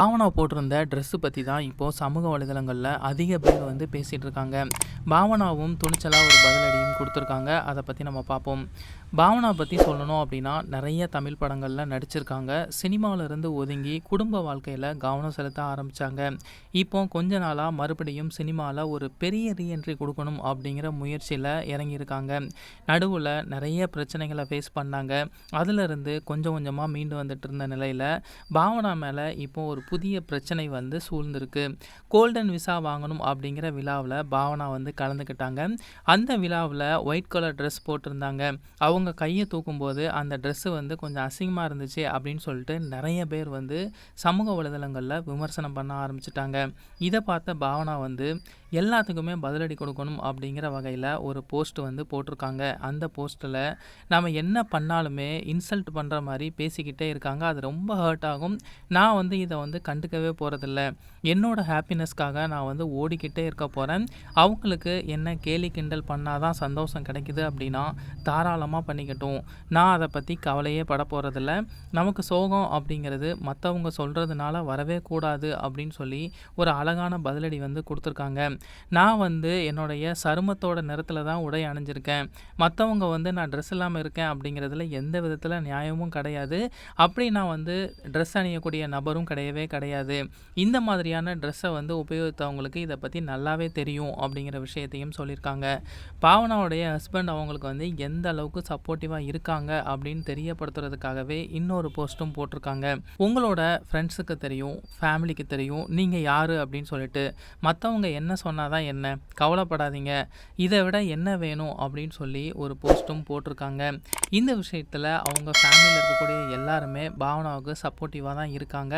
பாவனா போட்டிருந்த ட்ரெஸ்ஸு பற்றி தான் இப்போது சமூக வலைதளங்களில் அதிக பேர் வந்து பேசிகிட்டு இருக்காங்க பாவனாவும் துணிச்சலாக ஒரு பதிலடியும் கொடுத்துருக்காங்க. அதை பற்றி நம்ம பார்ப்போம் பாவனா பற்றி சொல்லணும் அப்படின்னா நிறைய தமிழ் படங்களில் நடிச்சிருக்காங்க. சினிமாவிலேருந்து ஒதுங்கி குடும்ப வாழ்க்கையில் கவனம் செலுத்த ஆரம்பித்தாங்க இப்போ கொஞ்ச நாளாக மறுபடியும் சினிமாவில் ஒரு பெரிய ரீஎன்ட்ரி கொடுக்கணும் அப்படிங்கிற முயற்சியில் இறங்கியிருக்காங்க. நடுவில் நிறைய பிரச்சனைகளை ஃபேஸ் பண்ணாங்க. அதிலிருந்து கொஞ்சம் கொஞ்சமாக மீண்டு வந்துட்டு இருந்த நிலையில் பாவனா மேலே இப்போ ஒரு புதிய பிரச்சனை வந்து சூழ்ந்திருக்கு. கோல்டன் விசா வாங்கணும் அப்படிங்கிற விழாவில் பாவனா வந்து கலந்துக்கிட்டாங்க. அந்த விழாவில் ஒயிட் கலர் ட்ரெஸ் போட்டிருந்தாங்க. அவங்க கையை தூக்கும்போது அந்த ட்ரெஸ்ஸு வந்து கொஞ்சம் அசிங்கமாக இருந்துச்சு அப்படின்னு சொல்லிட்டு நிறைய பேர் வந்து சமூக வலைதளங்களில் விமர்சனம் பண்ண ஆரம்பிச்சிட்டாங்க. இதை பார்த்த பாவனா வந்து எல்லாத்துக்குமே பதிலடி கொடுக்கணும் அப்படிங்கிற வகையில் ஒரு போஸ்ட் வந்து போட்டிருக்காங்க. அந்த போஸ்ட்டில் நம்ம என்ன பண்ணாலுமே இன்சல்ட் பண்ணுற மாதிரி பேசிக்கிட்டே இருக்காங்க. அது ரொம்ப ஹர்ட் ஆகும். நான் வந்து இதை வந்து கண்டுக்கவே போகிறதில்ல என்னோட ஹாப்பினஸ்க்காக நான் வந்து ஓடிக்கிட்டே இருக்க போகிறேன் அவங்களுக்கு என்ன கேலி கிண்டல் பண்ணாதான் சந்தோஷம் கிடைக்குது அப்படின்னா தாராளமாக பண்ணிக்கட்டும். நான் அதை பற்றி கவலையே பட போகிறதில்ல நமக்கு சோகம் அப்படிங்கிறது மற்றவங்க சொல்கிறதுனால வரவே கூடாது அப்படின்னு சொல்லி ஒரு அழகான பதிலடி வந்து கொடுத்துருக்காங்க. நான் வந்து என்னுடைய சருமத்தோட நிறத்தில் தான் உடை அணிஞ்சிருக்கேன். மற்றவங்க வந்து நான் ட்ரெஸ் இல்லாமல் இருக்கேன் அப்படிங்கிறதுல எந்த விதத்தில் நியாயமும் கிடையாது. அப்படி நான் வந்து ட்ரெஸ் அணியக்கூடிய நபரும் கிடையவே கிடையாது. இந்த மாதிரியான ட்ரெஸ்ஸை வந்து உபயோகித்தவங்களுக்கு இதை பற்றி நல்லாவே தெரியும் அப்படிங்கிற விஷயத்தையும் சொல்லியிருக்காங்க. பாவனாவுடைய ஹஸ்பண்ட் அவங்களுக்கு வந்து எந்த அளவுக்கு சப்போர்ட்டிவாக இருக்காங்க அப்படின்னு தெரியப்படுத்துறதுக்காகவே இன்னொரு போஸ்ட்டும் போட்டிருக்காங்க. உங்களோட ஃப்ரெண்ட்ஸுக்கு தெரியும் ஃபேமிலிக்கு தெரியும் நீங்கள் யார் அப்படின்னு சொல்லிட்டு. மற்றவங்க என்ன சொன்னால் தான் என்ன? கவலைப்படாதீங்க. இதை விட என்ன வேணும் அப்படின்னு சொல்லி ஒரு போஸ்ட்டும் போட்டிருக்காங்க. இந்த விஷயத்தில் அவங்க ஃபேமிலியில் இருக்கக்கூடிய எல்லாருமே பாவனாவுக்கு சப்போர்ட்டிவாக தான் இருக்காங்க.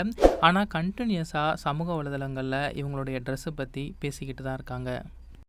ஆனால் ஆனால் கண்டினியூஸாக சமூக வலைதளங்களில் இவங்களுடைய ட்ரெஸ்ஸை பற்றி பேசிக்கிட்டு தான் இருக்காங்க.